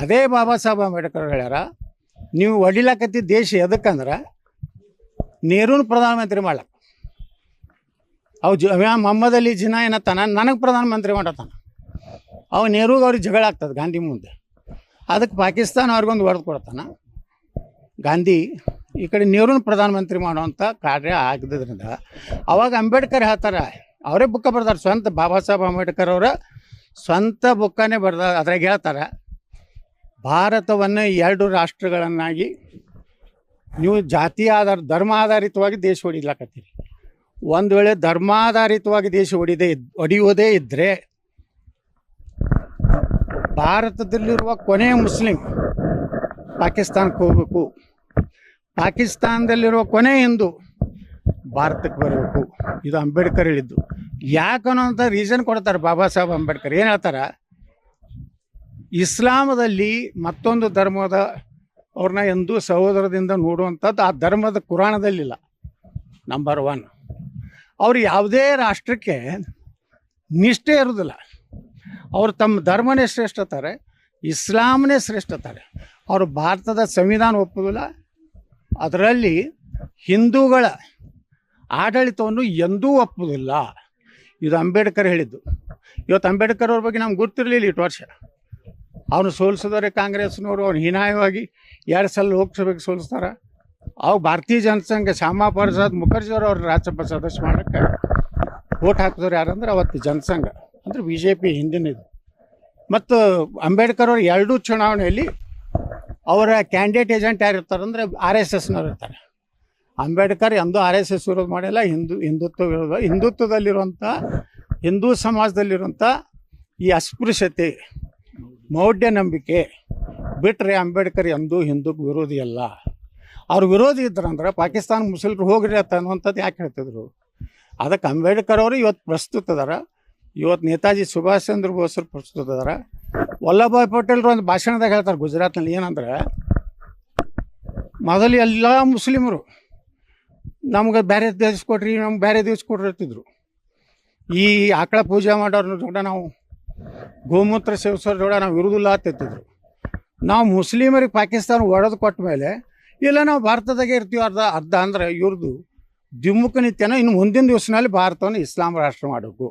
ಅದೇ ಬಾಬಾ ಸಾಹೇಬ್ ಅಂಬೇಡ್ಕರ್ ಹೇಳ್ಯಾರ, ನೀವು ಒಡಿಲಕತ್ತಿ ದೇಶ ಎದಕ್ಕಂದ್ರೆ ನೇರೂನ್ ಪ್ರಧಾನಮಂತ್ರಿ ಮಾಡ್ಲಕ್ಕ ಅವು ಜ ಮೊಹಮ್ಮದ್ ಅಲಿ ಜಿನಾ ಏನತ್ತಾನ ನನಗೆ ಪ್ರಧಾನಮಂತ್ರಿ ಮಾಡತ್ತಾನ. ಅವು ನೆಹರೂಗೆ ಅವ್ರಿಗೆ ಜಗಳ ಆಗ್ತದೆ ಗಾಂಧಿ ಮುಂದೆ. ಅದಕ್ಕೆ ಪಾಕಿಸ್ತಾನ ಅವ್ರಿಗೊಂದು ಹೊಡೆದು ಕೊಡ್ತಾನ. ಗಾಂಧಿ ಈ ಕಡೆ ನೆಹರೂನ ಪ್ರಧಾನಮಂತ್ರಿ ಮಾಡುವಂಥ ಕಾರ್ಯ ಆಗಿದ್ದರಿಂದ ಅವಾಗ ಅಂಬೇಡ್ಕರ್ ಹೇಳ್ತಾರೆ, ಅವರೇ ಬುಕ್ಕ ಬರ್ದಾರ, ಸ್ವಂತ ಬಾಬಾ ಸಾಹೇಬ್ ಅಂಬೇಡ್ಕರ್ ಅವರ ಸ್ವಂತ ಬುಕ್ಕನೇ ಬರ್ದ, ಅದ್ರಾಗ ಹೇಳ್ತಾರೆ ಭಾರತವನ್ನು ಎರಡು ರಾಷ್ಟ್ರಗಳನ್ನಾಗಿ ನೀವು ಜಾತಿ ಆಧಾರ ಧರ್ಮ ಆಧಾರಿತವಾಗಿ ದೇಶ ಹೊಡಿಲಕತ್ತೀರಿ. ಒಂದು ವೇಳೆ ಧರ್ಮಾಧಾರಿತವಾಗಿ ದೇಶ ಹೊಡಿದೇ ಇದ್ ಹೊಡೆಯುವುದೇ ಇದ್ದರೆ ಭಾರತದಲ್ಲಿರುವ ಕೊನೆಯ ಮುಸ್ಲಿಂ ಪಾಕಿಸ್ತಾನಕ್ಕೆ ಹೋಗಬೇಕು. ಪಾಕಿಸ್ತಾನದಲ್ಲಿರುವ ಕೊನೆ ಹಿಂದೂ ಭಾರತಕ್ಕೆ ಬರಬೇಕು. ಇದು ಅಂಬೇಡ್ಕರ್ ಹೇಳಿದ್ದು. ಯಾಕನ್ನೋಂಥ ರೀಸನ್ ಕೊಡ್ತಾರೆ ಬಾಬಾ ಸಾಹೇಬ್ ಅಂಬೇಡ್ಕರ್. ಏನು ಹೇಳ್ತಾರೆ? ಇಸ್ಲಾಮದಲ್ಲಿ ಮತ್ತೊಂದು ಧರ್ಮದ ಅವ್ರನ್ನ ಎಂದೂ ಸಹೋದರದಿಂದ ನೋಡುವಂಥದ್ದು ಆ ಧರ್ಮದ ಕುರಾಣದಲ್ಲಿಲ್ಲ. ನಂಬರ್ ಒನ್ ಅವ್ರು ಯಾವುದೇ ರಾಷ್ಟ್ರಕ್ಕೆ ನಿಷ್ಠೆ ಇರೋದಿಲ್ಲ. ಅವರು ತಮ್ಮ ಧರ್ಮನೇ ಶ್ರೇಷ್ಠತಾರೆ ಶ್ರೇಷ್ಠ ಶ್ರೇಷ್ಠತಾರೆ ಅವರು ಭಾರತದ ಸಂವಿಧಾನ ಒಪ್ಪುವುದಿಲ್ಲ ಅದರಲ್ಲಿ ಹಿಂದೂಗಳ ಆಡಳಿತವನ್ನು ಎಂದೂ ಒಪ್ಪುವುದಿಲ್ಲ ಇದು ಅಂಬೇಡ್ಕರ್ ಹೇಳಿದ್ದು. ಇವತ್ತು ಅಂಬೇಡ್ಕರ್ ಅವ್ರ ಬಗ್ಗೆ ನಮ್ಗೆ ಗೊತ್ತಿರಲಿಲ್ಲ ಇಟ್ಟು ವರ್ಷ. ಅವನು ಸೋಲಿಸಿದ್ರೆ ಕಾಂಗ್ರೆಸ್ನವರು, ಅವ್ನು ಹೀನಾಯವಾಗಿ ಎರಡು ಸಲ ಲೋಕಸಭೆಗೆ ಸೋಲಿಸ್ತಾರೆ. ಅವು ಭಾರತೀಯ ಜನಸಂಘ ಶ್ಯಾಮಾ ಪ್ರಸಾದ್ ಮುಖರ್ಜಿಯವರು ಅವ್ರ ರಾಜ್ಯಸಭಾ ಸದಸ್ಯ ಮಾಡೋಕ್ಕೆ ಓಟ್ ಹಾಕಿದವ್ರು ಯಾರಂದ್ರೆ ಅವತ್ತು ಜನಸಂಘ ಅಂದರೆ ಬಿ ಜೆ ಪಿ ಹಿಂದಿನದು ಮತ್ತು ಅಂಬೇಡ್ಕರ್ ಅವರು ಎರಡೂ ಚುನಾವಣೆಯಲ್ಲಿ ಅವರ ಕ್ಯಾಂಡಿಡೇಟ್ ಏಜೆಂಟ್ ಯಾರು ಇರ್ತಾರೆ ಅಂದ್ರೆ ಆರ್ ಎಸ್ ಎಸ್ನವ್ರು ಇರ್ತಾರೆ. ಅಂಬೇಡ್ಕರ್ ಎಂದೂ ಆರ್ ಎಸ್ ಎಸ್ ವಿರೋಧ ಮಾಡಿಲ್ಲ, ಹಿಂದೂ, ಹಿಂದುತ್ವ ವಿರೋಧ, ಹಿಂದುತ್ವದಲ್ಲಿರುವಂಥ ಹಿಂದೂ ಸಮಾಜದಲ್ಲಿರುವಂಥ ಈ ಅಸ್ಪೃಶ್ಯತೆ ಮೌಢ್ಯ ನಂಬಿಕೆ ಬಿಟ್ಟರೆ ಅಂಬೇಡ್ಕರ್ ಎಂದೂ ಹಿಂದೂ ವಿರೋಧಿ ಅಲ್ಲ. ಅವ್ರು ವಿರೋಧಿ ಇದ್ರಂದ್ರೆ ಪಾಕಿಸ್ತಾನ ಮುಸ್ಲಿಮ್ರು ಹೋಗ್ರಿ ಅಂತ ಅನ್ನುವಂಥದ್ದು ಯಾಕೆ ಹೇಳ್ತಿದ್ರು? ಅದಕ್ಕೆ ಅಂಬೇಡ್ಕರ್ ಅವರು ಇವತ್ತು ಪ್ರಸ್ತುತ ಅದಾರ ಇವತ್ತು ನೇತಾಜಿ ಸುಭಾಷ್ ಚಂದ್ರ ಬೋಸರು ಪ್ರಸ್ತುತ ಅದಾರ ವಲ್ಲಭಾಯ್ ಪಟೇಲ್ರು ಒಂದು ಭಾಷಣದಾಗ ಹೇಳ್ತಾರೆ ಗುಜರಾತ್ನಲ್ಲಿ ಏನಂದ್ರೆ, ಮೊದಲು ಎಲ್ಲ ಮುಸ್ಲಿಮರು ನಮ್ಗೆ ಬೇರೆ ದೇಶ ಕೊಡ್ರಿ ನಮ್ಗೆ ಬೇರೆ ದೇಶ ಕೊಡ್ರಿ ಅಂತಿದ್ರು. ಈ ಆಕಳ ಪೂಜೆ ಮಾಡೋರ್ನ ನಾವು ಗೋಮೂತ್ರ ಸೇವಿಸೋರ್ ಜೋಡ ನಾವು ಇರುವುದಿಲ್ಲ ಅಂತಿದ್ರು ನಾವು ಮುಸ್ಲಿಮರಿಗೆ ಪಾಕಿಸ್ತಾನ ಒಡೆದು ಕೊಟ್ಟ ಮೇಲೆ, ಇಲ್ಲ ನಾವು ಭಾರತದಾಗೆ ಇರ್ತೀವಿ ಅರ್ಧ ಅರ್ಧ ಅಂದ್ರೆ ಇವ್ರದ್ದು ದ್ವಿಮುಖ ನಿತ್ಯನ ಇನ್ನು ಮುಂದಿನ ದಿವಸನಲ್ಲಿ ಭಾರತವನ್ನು ಇಸ್ಲಾಂ ರಾಷ್ಟ್ರ ಮಾಡಬೇಕು.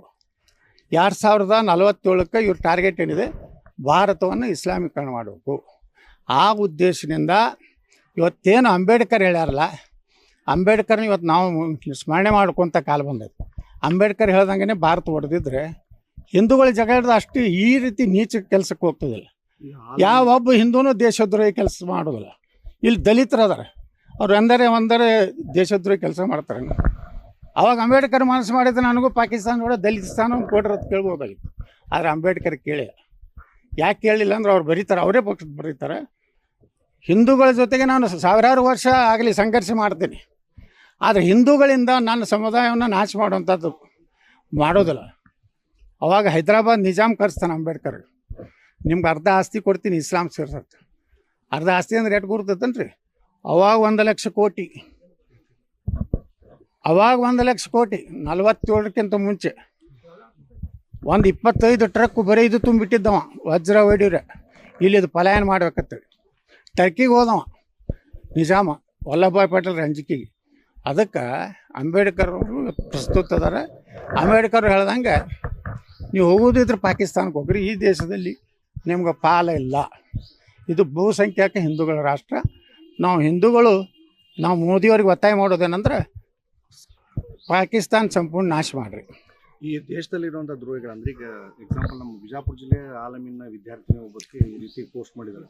ಎರಡು ಸಾವಿರದ ನಲವತ್ತೇಳಕ್ಕೆ ಇವ್ರ ಟಾರ್ಗೆಟ್ ಏನಿದೆ? ಭಾರತವನ್ನು ಇಸ್ಲಾಮೀಕರಣ ಮಾಡಬೇಕು. ಆ ಉದ್ದೇಶದಿಂದ ಇವತ್ತೇನು ಅಂಬೇಡ್ಕರ್ ಹೇಳ್ಯಾರಲ್ಲ, ಅಂಬೇಡ್ಕರ್ನ ಇವತ್ತು ನಾವು ಸ್ಮರಣೆ ಮಾಡ್ಕೊಂತ ಕಾಲ ಬಂದೈತೆ. ಅಂಬೇಡ್ಕರ್ ಹೇಳ್ದಂಗೆ ಭಾರತ ಹೊಡೆದಿದ್ರೆ ಹಿಂದೂಗಳ ಜಗಳ ಅಷ್ಟು ಈ ರೀತಿ ನೀಚ ಕೆಲಸಕ್ಕೆ ಹೋಗ್ತದಿಲ್ಲ. ಯಾವ ಒಬ್ಬ ಹಿಂದೂನು ದೇಶದ್ರೋಹಿ ಕೆಲಸ ಮಾಡೋದಿಲ್ಲ. ಇಲ್ಲಿ ದಲಿತರದಾರೆ ಅದಾರ. ಅವ್ರು ಎಂದರೆ ಒಂದರೆ ದೇಶದ್ರೋಹಿ ಕೆಲಸ ಮಾಡ್ತಾರೆ. ಅವಾಗ ಅಂಬೇಡ್ಕರ್ ಮನಸ್ಸು ಮಾಡಿದ್ರೆ ನನಗೂ ಪಾಕಿಸ್ತಾನ ಕೂಡ ದಲಿತಸ್ಥಾನ ಅಂತ ಕೇಳ್ಬೋದಾಗಿತ್ತು. ಆದರೆ ಅಂಬೇಡ್ಕರ್ ಕೇಳಿ. ಯಾಕೆ ಕೇಳಿಲ್ಲ ಅಂದ್ರೆ ಅವ್ರು ಬರೀತಾರೆ ಅವರೇ ಪಕ್ಷ ಬರೀತಾರೆ. ಹಿಂದೂಗಳ ಜೊತೆಗೆ ನಾನು ಸಾವಿರಾರು ವರ್ಷ ಆಗಲಿ ಸಂಘರ್ಷ ಮಾಡ್ತೀನಿ. ಆದರೆ ಹಿಂದೂಗಳಿಂದ ನನ್ನ ಸಮುದಾಯವನ್ನು ನಾಶ ಮಾಡುವಂಥದ್ದು ಮಾಡೋದಿಲ್ಲ. ಅವಾಗ ಹೈದರಾಬಾದ್ ನಿಜಾಮ್ ಕರೆಸ್ತಾನೆ ಅಂಬೇಡ್ಕರ್. ನಿಮ್ಗೆ ಅರ್ಧ ಆಸ್ತಿ ಕೊಡ್ತೀನಿ ಇಸ್ಲಾಂ ಸೇರ್ಸತ್ತೆ ಅರ್ಧ ಆಸ್ತಿ ಅಂದ್ರೆ ಎಷ್ಟು ಗುರ್ತೈತನ್ರಿ? ಅವಾಗ ಒಂದು ಲಕ್ಷ ಕೋಟಿ. ಅವಾಗ ಒಂದು ಲಕ್ಷ ಕೋಟಿ, ನಲ್ವತ್ತೇಳಕ್ಕಿಂತ ಮುಂಚೆ. ಒಂದು ಇಪ್ಪತ್ತೈದು ಟ್ರಕ್ ಬರೀ ಇದು ತುಂಬಿಟ್ಟಿದ್ದವ, ವಜ್ರ ಹೊಡಿವ್ರೆ ಇಲ್ಲಿದು ಪಲಾಯನ ಮಾಡ್ಬೇಕತ್ತೇಳಿ ಟರ್ಕಿಗೆ ಹೋದವ, ನಿಜಾಮ ವಲ್ಲಭಾಯ್ ಪಟೇಲ್ ರಂಜಿಕೆಗೆ. ಅದಕ್ಕೆ ಅಂಬೇಡ್ಕರ್ ಅವರು ಪ್ರಸ್ತುತ ಅದಾರ. ಅಂಬೇಡ್ಕರ್ ಹೇಳ್ದಂಗೆ ನೀವು ಹೋಗೋದಿದ್ರೆ ಪಾಕಿಸ್ತಾನಕ್ಕೆ ಹೋಗ್ರಿ. ಈ ದೇಶದಲ್ಲಿ ನಿಮ್ಗೆ ಪಾಲ ಇಲ್ಲ. ಇದು ಬಹುಸಂಖ್ಯಾಕ ಹಿಂದೂಗಳ ರಾಷ್ಟ್ರ. ನಾವು ಹಿಂದೂಗಳು, ನಾವು ಮೋದಿಯವ್ರಿಗೆ ಒತ್ತಾಯ ಮಾಡೋದೇನಂದ್ರೆ ಪಾಕಿಸ್ತಾನ ಸಂಪೂರ್ಣ ನಾಶ ಮಾಡಿರಿ. ಈ ದೇಶದಲ್ಲಿರುವಂಥ ದ್ರೋಹಿಗಳು ಅಂದ್ರೆ ಈಗ ಎಕ್ಸಾಂಪಲ್ ನಮ್ಮ ಬಿಜಾಪುರ ಜಿಲ್ಲೆ ಆಲಮಿನ ವಿದ್ಯಾರ್ಥಿನಿ ಒಬ್ಬಕ್ಕೆ ಈ ರೀತಿ ಪೋಸ್ಟ್ ಮಾಡಿದ್ದಾರೆ.